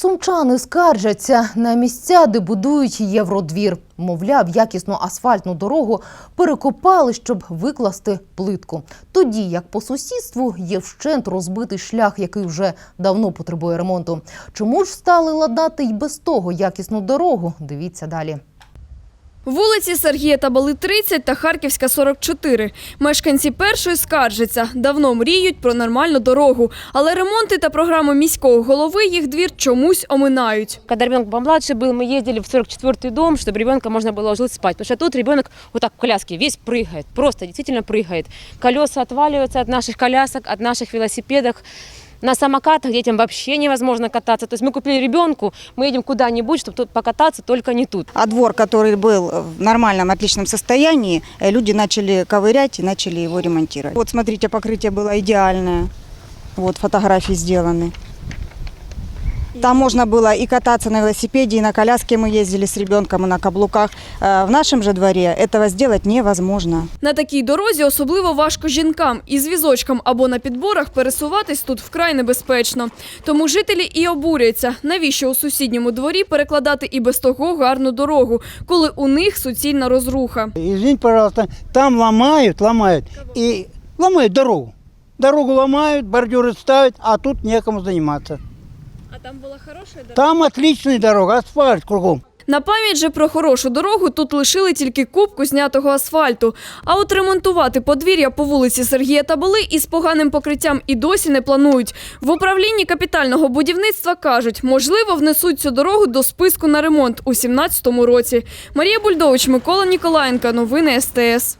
Сумчани скаржаться на місця, де будують євродвір. Мовляв, якісну асфальтну дорогу перекопали, щоб викласти плитку. Тоді як по сусідству є вщент розбитий шлях, який вже давно потребує ремонту. Чому ж стали ладнати й без того якісну дорогу? Дивіться далі. Вулиці Сергія Табали 30 та Харківська 44. Мешканці першої скаржаться. Давно мріють про нормальну дорогу. Але ремонти та програми міського голови їх двір чомусь оминають. Когда ребенок помладше был, мы ездили в 44-й дом, чтобы ребенка можно было уложить спать. Потому что тут ребенок вот так в коляске весь прыгает, просто действительно прыгает. Колеса отваливаются от наших колясок, от наших велосипедов. На самокатах детям вообще невозможно кататься. То есть мы купили ребенку, мы едем куда-нибудь, чтобы тут покататься, только не тут. А двор, который был в нормальном, отличном состоянии, э, люди начали ковырять и начали его ремонтировать. Вот смотрите, покрытие было идеальное. Вот фотографии сделаны. Там можно было и кататься на велосипеде, и на коляске мы ездили с ребенком, и на каблуках. Э, В нашем же дворе этого сделать невозможно. На такій дорозі особливо важко жінкам. Із візочком або на підборах пересуватись тут вкрай небезпечно. Тому жителі і обурюються, навіщо у сусідньому дворі перекладати і без того гарну дорогу, коли у них суцільна розруха. Извините, пожалуйста, там ломают, ломают. И ломают дорогу. Дорогу ломают, бордюры ставят, а тут некому заниматься. А там була хороша дорога? Там отличная дорога, асфальт кругом. На пам'ять же про хорошу дорогу тут лишили тільки кубку знятого асфальту. А от ремонтувати подвір'я по вулиці Сергія Табали із поганим покриттям і досі не планують. В управлінні капітального будівництва кажуть, можливо, внесуть цю дорогу до списку на ремонт у 2017 році. Марія Бульдович, Микола Ніколаєнка. Новини СТС.